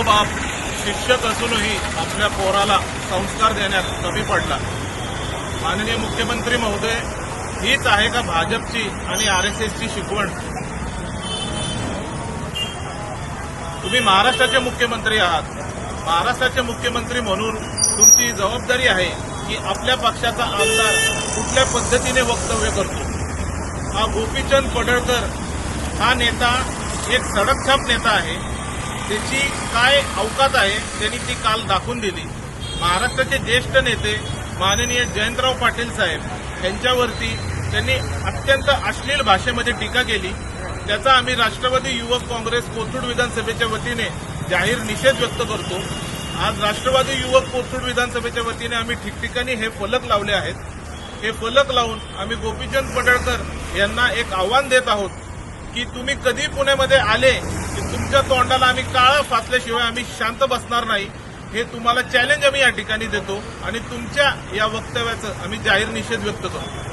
तो बाप शिक्षक असूनही आपल्या पोराला संस्कार देण्यात कमी पडला. माननीय मुख्यमंत्री महोदय हीच आहे का भाजपची आणि आर एस एसची शिकवण? तुम्ही महाराष्ट्राचे मुख्यमंत्री आहात. महाराष्ट्राचे मुख्यमंत्री म्हणून तुमची जबाबदारी आहे की आपल्या पक्षाचा आमदार कुठल्या पद्धतीने वक्तव्य करतो. हा गोपीचंद पडळकर हा नेता एक सडकछाप नेता आहे. त्याची काय अवकात आहे त्यांनी ती काल दाखवून दिली. महाराष्ट्राचे ज्येष्ठ नेते माननीय जयंतराव पाटील साहेब यांच्यावरती त्यांनी अत्यंत अश्लील भाषेमध्ये टीका केली. त्याचा आम्ही राष्ट्रवादी युवक काँग्रेस कोथरूड विधानसभेच्या वतीने जाहीर निषेध व्यक्त करतो. आज राष्ट्रवादी युवक कोथरूड विधानसभेच्या वतीने आम्ही ठिकठिकाणी हे फलक लावले आहेत. हे फलक लावून आम्ही गोपीचंद पडळकर यांना एक आव्हान देत आहोत की तुम्ही कधी पुण्यामध्ये आले तुमच्या तोंडाला आम्ही काळं फासल्याशिवाय आम्ही शांत बसणार नाही. हे तुम्हाला चॅलेंज आम्ही या ठिकाणी देतो आणि तुमच्या या वक्तव्याचं आम्ही जाहीर निषेध व्यक्त करतो.